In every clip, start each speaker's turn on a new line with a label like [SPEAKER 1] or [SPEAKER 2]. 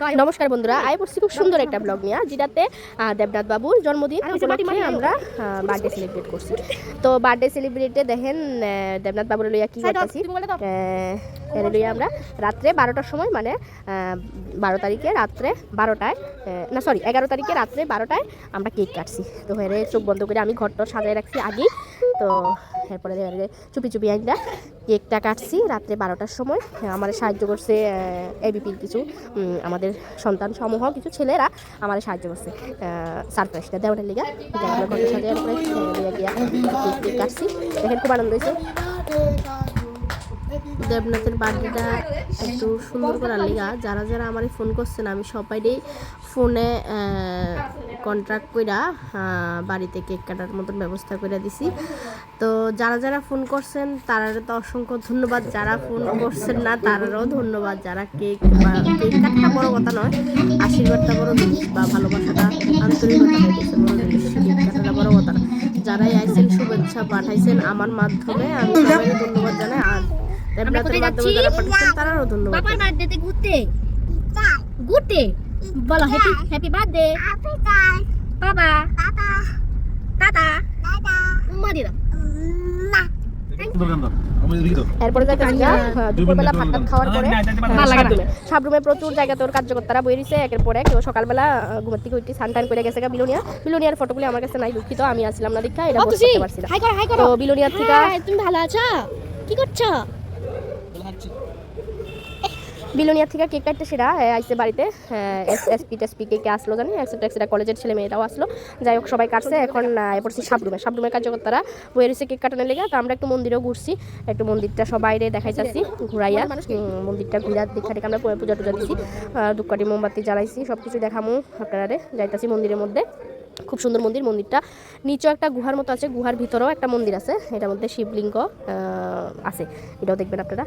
[SPEAKER 1] নমস্কার বন্ধুরা আই পড়ছি খুব সুন্দর একটা ব্লগ নিয়ে। যেটাতে দেবনাথ বাবুর জন্মদিন। উপলক্ষে আমরা বার্থডে সেলিব্রেট করছি। তো বার্থডে সেলিব্রেটে দেখেন দেবনাথ বাবুর লইয়া কি করতেছি। লইয়া আমরা রাত্রে বারোটার সময় মানে বারো তারিখে রাত্রে বারোটায় না সরি এগারো তারিখে রাত্রে বারোটায় আমরা কেক কাটছি। তো হেরে চোখ বন্ধ করে আমি ঘরটা সাজায় রাখছি আগেই তো এরপরে চুপি চুপি আইনটা কেকটা কাটছি রাত্রে বারোটার সময়। আমার সাহায্য করছে এবিপির কিছু আমাদের সন্তান সমূহ, কিছু ছেলেরা আমার সাহায্য করছে। সারপ্রাইজটা দেওয়ার লিগা। গিয়া কেক কেক কাটছি। দেখেন খুব আনন্দ হয়েছে দেবনাথের বার্থডেটা একটু সুন্দর করার লিগা। যারা যারা আমার ফোন করছেন, আমি সবাইই ফোনে কন্ট্রাক্ট কইরা বাড়িতে কেক কাটার মতন ব্যবস্থা করে দিছি। তো যারা যারা ফোন করছেন তারা তো অসংখ্য ধন্যবাদ। যারা ফোন করছেন না, তারারও ধন্যবাদ। যারা কেক বা কেক কাটা বড় কথা নয়, আশীর্বাদটা বড় জিনিস বা ভালোবাসাটা আন্তরিকতা হইতেছে বড় কাটাটা কথা। যারাই আইছেন, শুভেচ্ছা পাঠাইছেন আমার মাধ্যমে, আমি ধন্যবাদ জানাই। আর দেবনাথের
[SPEAKER 2] কোথায় যাচ্ছি?
[SPEAKER 1] তারাও ধন্যবাদ
[SPEAKER 2] বাবার বার্থডেতে ঘুরতে? ঘুরতে? বলো হ্যাপি হ্যাপি বার্থডে বাবা। টাটা উম্মা দিদা
[SPEAKER 1] এরপরে যাইতেছি না হ্যাঁ, দুপুরবেলা ভাত টাত খাওয়ার পরে
[SPEAKER 2] ভালো লাগে না।
[SPEAKER 1] সাবরুমে সাবরুমে প্রচুর জায়গা তোর কার্যকর্তারা বই রয়েছে একের পরে কেউ সকালবেলা ঘুমের থেকে উঠি সান টান করে গেছে গা বিলোনিয়া। বিলোনিয়ার ফটোগুলি আমার কাছে নাই দুঃখিত আমি আসছিলাম না দীক্ষা এটা
[SPEAKER 2] ও
[SPEAKER 1] post
[SPEAKER 2] খুশি
[SPEAKER 1] করতে পারছি না।
[SPEAKER 2] হাই করো হাই করো।
[SPEAKER 1] তো বিলোনিয়ার থেকে
[SPEAKER 2] তুমি ভালো আছো? কি করছ?
[SPEAKER 1] বিলোনিয়ার থেকে কেক কাটতে সেরা আইসে বাড়িতে। এসপি টেসপি কে কে আসলো জানি এক্সেট্রা এক্সেট্রা কলেজের ছেলে মেয়েরাও আসলো। যাই হোক সবাই কাটছে এখন পড়ছি সাবরুমে। সাবরুমের কার্যকর্তারা বইয়ে রয়েছে কেক কাটানোর লেগে তো আমরা একটু মন্দিরেও ঘুরছি। একটু মন্দিরটা সবাই দেখাই যাচ্ছি ঘুরাইয়া মন্দিরটা ঘুরা দীক্ষা থেকে আমরা পূজা টুজা দিছি। দুকাটি মোমবাতি জ্বালাইছি সব কিছু দেখামু আপনারা যাইতাছি মন্দিরের মধ্যে। খুব সুন্দর মন্দির মন্দিরটা নিচেও একটা গুহার মতো আছে গুহার ভিতরেও একটা মন্দির আছে। এটার মধ্যে শিবলিঙ্গ আছে। এটাও দেখবেন আপনারা।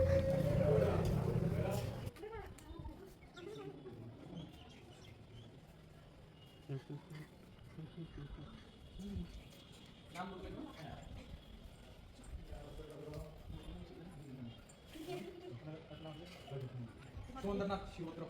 [SPEAKER 1] सुंदरनाथ शिवोत्र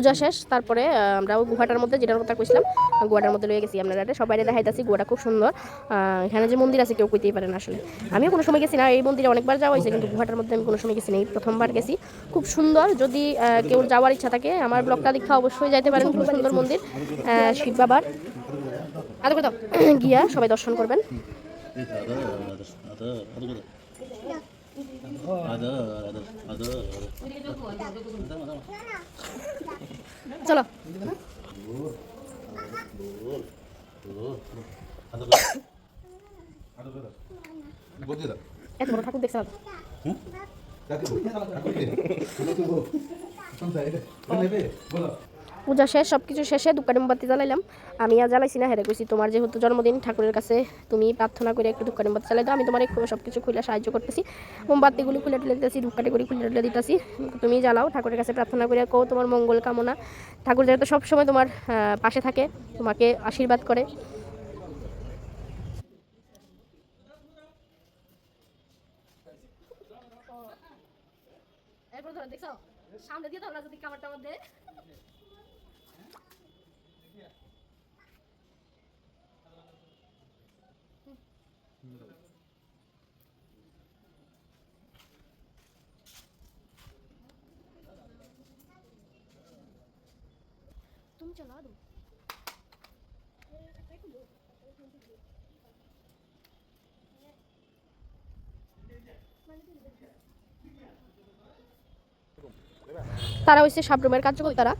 [SPEAKER 1] পূজা শেষ, তারপরে আমরা ওই গুহাটার মধ্যে যেটার কথা কইছিলাম, গুহাটার মধ্যে লয়ে গেছি আপনারা সবাই দেখাইতেছি, গুহাটা খুব সুন্দর। এখানে যে মন্দির আছে কেউ কইতেই পারেন আসলে। আমিও কোনো সময় গেছি না, এই মন্দিরে অনেকবার যাওয়া হয়েছে, কিন্তু গুহাটার মধ্যে আমি কোনো সময় গেছি না। এই প্রথমবার গেছি। খুব সুন্দর, যদি কেউ যাওয়ার ইচ্ছা থাকে, আমার ব্লগটা দেখা অবশ্যই যাইতে পারেন, খুব সুন্দর মন্দির। শিব বাবার। করে গিয়া সবাই দর্শন করবেন। চলো এত বড় ঠাকুর দেখছে না তো। পূজা শেষ সব কিছু শেষে দুকাটি মোমবাতি জ্বালাইলাম। আমি আর জ্বালাইছি না, হেরে কইছি তোমার যেহেতু জন্মদিন, ঠাকুরের কাছে তুমি প্রার্থনা করে একটু ধূপকাঠি মোমবাতি জ্বালাই দাও। আমি তোমার সব কিছু খুলে সাহায্য করতেছি। মোমবাতিগুলি খুলে টুলে দিতেছি, ধূপকাঠি করে খুলে টুলে দিতেছি। তুমি জ্বালাও, ঠাকুরের কাছে প্রার্থনা করে কো তোমার মঙ্গল কামনা। ঠাকুর যেহেতু সবসময় তোমার পাশে থাকে, তোমাকে আশীর্বাদ করে। সামনে দিয়ে ধরা যদি কামারটা মধ্যে। তারা হচ্ছে সাবরুমের কার্যকর্তারা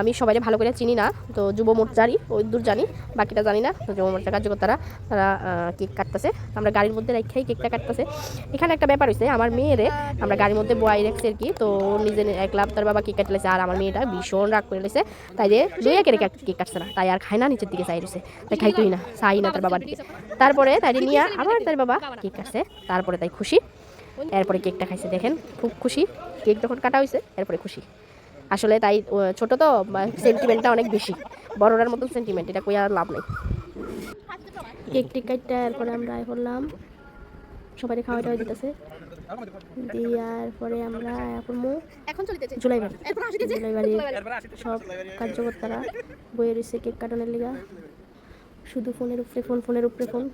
[SPEAKER 1] আমি সবাই ভালো করে চিনি না, তো যুব মোর্চারই ওই দূর জানি, বাকিটা জানি না যুব মোর্চার কার্যকর্তারা, তারা কেক কাটতেছে। আমরা গাড়ির মধ্যে রেখেই কেকটা কাটতেছে। এখানে একটা ব্যাপার হয়েছে আমার মেয়েরে আমরা গাড়ির মধ্যে বয়াই রাখছি আর কি, তো নিজে একলাভ তার বাবা কেক কাটলেছে আর আমার মেয়েটা ভীষণ রাগ করে লেছে। তাই যে দুইয়া কেড়ে কেক কাটছে না, তাই আর খায় না, নিচের দিকে চাই রয়েছে তাই খাইতই না, চাই না তার বাবার দিকে। তারপরে তাই নিয়ে আবার তার বাবা কেক কাটছে, তারপরে তাই খুশি। এরপরে কেকটা খাইছে দেখেন খুব খুশি। কেক যখন কাটা হয়েছে এরপরে খুশি। আসলে তাই ছোট তো সেন্টিমেন্টটা অনেক বেশি। বড়রার মতন সেন্টিমেন্ট এটা কই আর লাভ নেই। কেক টেক কাটটা এরপরে আমরা আয় করলাম। সবাই খাওয়া টাওয়া দিতেছে। দেওয়ার পরে আমরা এখন
[SPEAKER 2] এখন
[SPEAKER 1] জুলাই বাড়ি। জুলাই সব কার্যকর্তারা বইয়ে রয়েছে কেক কাটানোর লিগা। শুধু ফোনের উপরে ফোন ফোনের উপরে ফোন।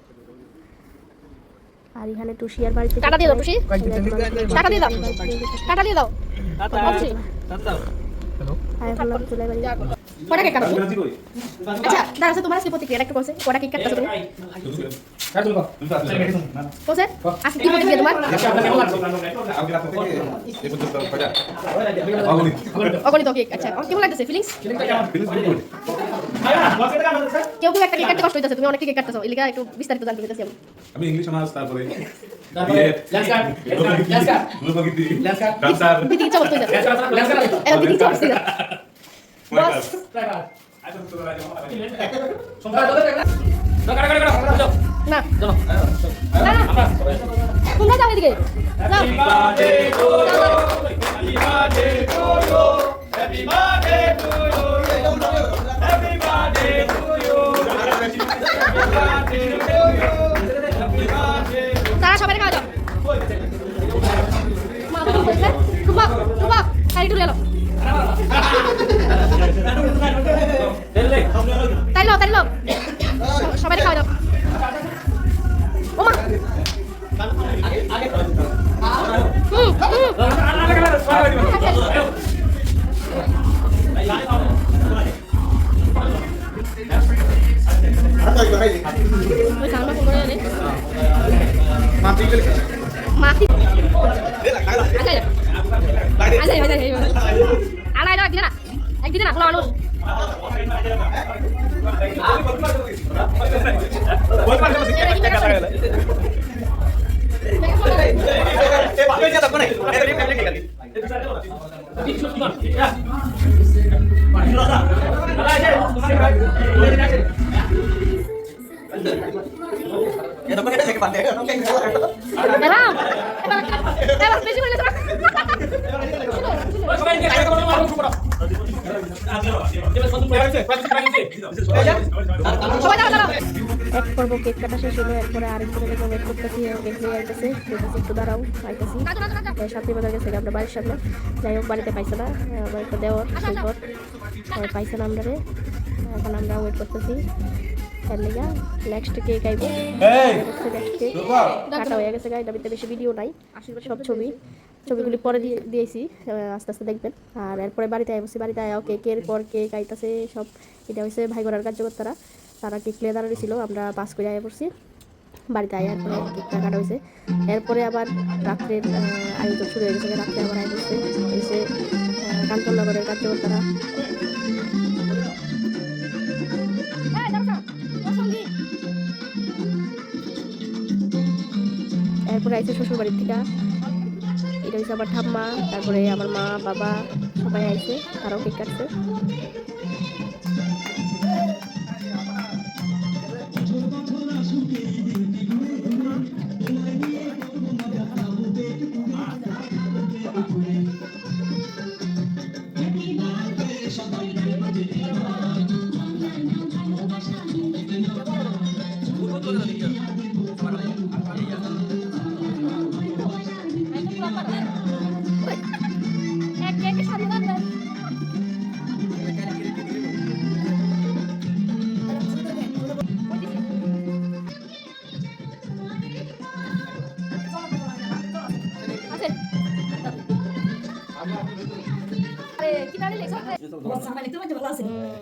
[SPEAKER 1] আর এখানে টুসিয়ার বাড়িতে
[SPEAKER 2] টাকা দিয়ে দাও, টুসি। টাকা দিয়ে দাও টাকা দিয়ে দাও আচ্ছা আচ্ছা, তোমার অগণিত কেক আচ্ছা কেমন লাগতেছে ফিলিংস কেউ কেউ একটা কেক কাটতে কষ্ট হইতেছে তুমি অনেক কেক কাটতেছো এই লিগা একটু বিস্তারিত জানতে চাইতেছি আমি।
[SPEAKER 3] আমি ইংলিশ অনার্স তারপরে
[SPEAKER 4] তারপরে ল্যান্সকার্ট, ল্যান্সকার্ট,
[SPEAKER 3] লোকগীতি
[SPEAKER 2] তারা সবাই খাওয়া যাও মা তো বলছে টুপা টুপা শাড়ি তুলে তাই লো তাই লো সবাই খাওয়া যাও Ya, tapi kita cek pandai kan, oke. বেশি
[SPEAKER 1] এক পর্ব কেক কাটা শেষ হলো এরপরে জন্য ওয়েট করতেছি কেক নিয়ে আইতেছে একটু দাঁড়াও আইতেছি সাথী বাজার গেছে আমরা বাড়ির সামনে। যাই হোক বাড়িতে পাইছে না বাড়িতে দেওয়ার পাইছে না আমরা এখন আমরা ওয়েট করতেছি। এর লেগা নেক্সট কেক আইব নেক্সট কেক কাটা হয়ে গেছে গাড়িটা ভিতরে বেশি ভিডিও নাই সব ছবি ছবিগুলি পরে দিয়ে দিয়েছি আস্তে আস্তে দেখবেন আর এরপরে বাড়িতে আইবছি বাড়িতে আয়াও কেকের পর কেক আইতাছে সব এটা হচ্ছে ভাই ঘোরার কার্যকর্তারা তারা কেক নিয়ে দাঁড়িয়ে ছিল আমরা পাস করে আয়া পড়ছি বাড়িতে আয়া এরপরে কেকটা কাটা হয়েছে এরপরে আবার রাত্রের আয়োজন শুরু হয়ে গেছে রাত্রে আবার আয় করছে এসে আহ, কাঞ্চননগরের কার্যকর্তারা এরপরে আইছে শ্বশুর বাড়ির থেকে। এটা হচ্ছে আমার ঠাম্মা, তারপরে আমার মা, বাবা, সবাই আইসে তারাও কেক কাটছে।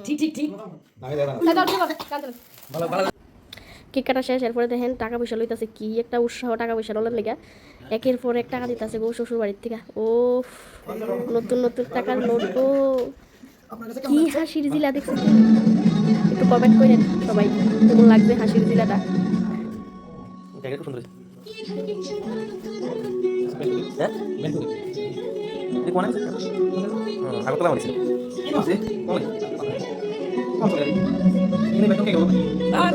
[SPEAKER 2] ঠিক ঠিক ঠিক
[SPEAKER 1] কেক কাটা শেষ এরপরে দেখেন টাকা পয়সা লইতেছে কি একটা উৎসাহ টাকা পয়সা লোনের লেগে। একের পর এক টাকা দিতেছে গো শ্বশুর বাড়ির থেকে। ও নতুন নতুন টাকার নোট গো। কি হাসির জিলা দেখছেন? একটু কমেন্ট করেন সবাই কেমন লাগবে হাসির জিলাটা?
[SPEAKER 3] সুন্দর Di mana sih? Aku lama di sini. Ini masih? Oh, iya. Kamu ya? lagi? Ini baik kayak gitu. Nah,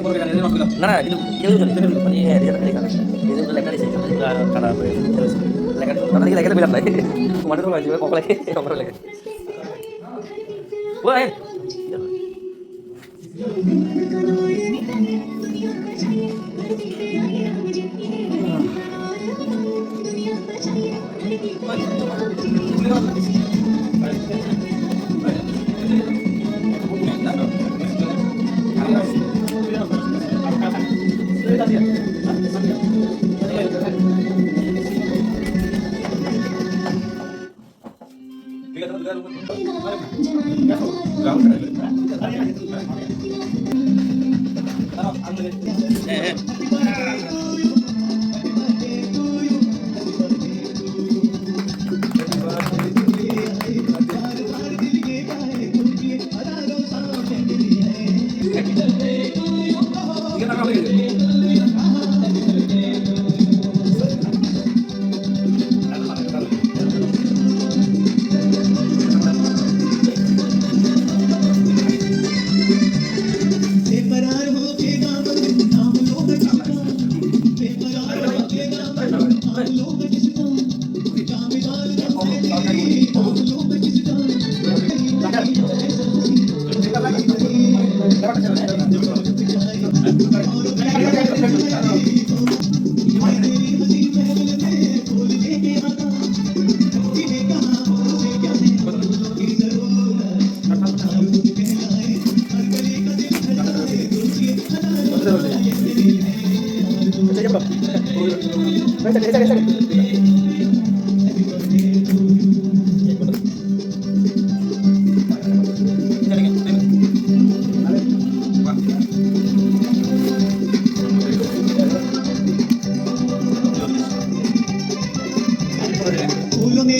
[SPEAKER 3] nah, itu itu udah ini udah ini dia tadi kan. ini udah lekar di sini tapi
[SPEAKER 5] udah kalau terus ini Tadi lekar bilang lagi. Kemarin tuh lagi kok lagi nomor lagi. Wah, eh. Yeah.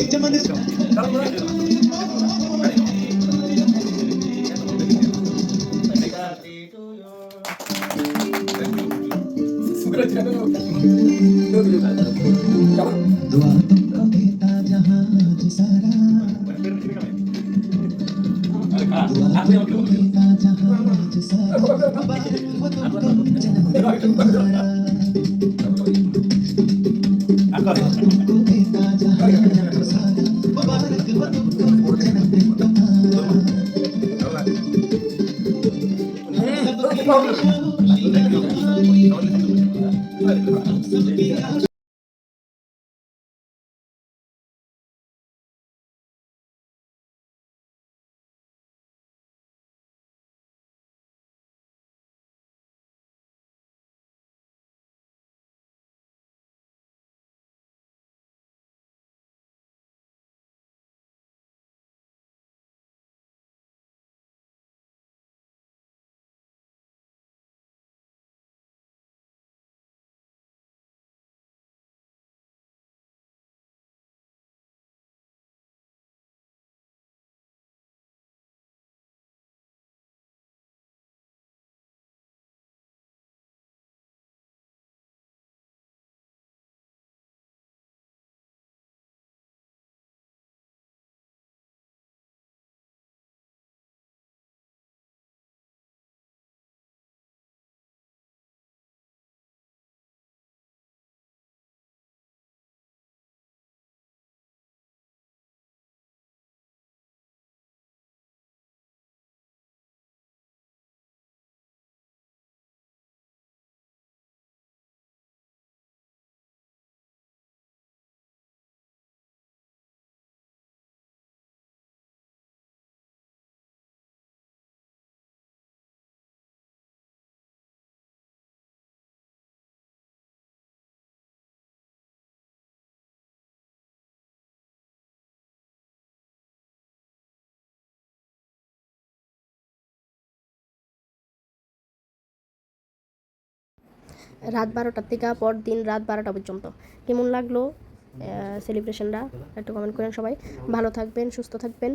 [SPEAKER 5] ちゃマンですよ。Aku Oh.
[SPEAKER 1] রাত বারোটার থেকে পর দিন রাত বারোটা পর্যন্ত। কেমন লাগল সেলিব্রেশনটা একটু কমেন্ট করেন সবাই। ভালো থাকবেন, সুস্থ থাকবেন।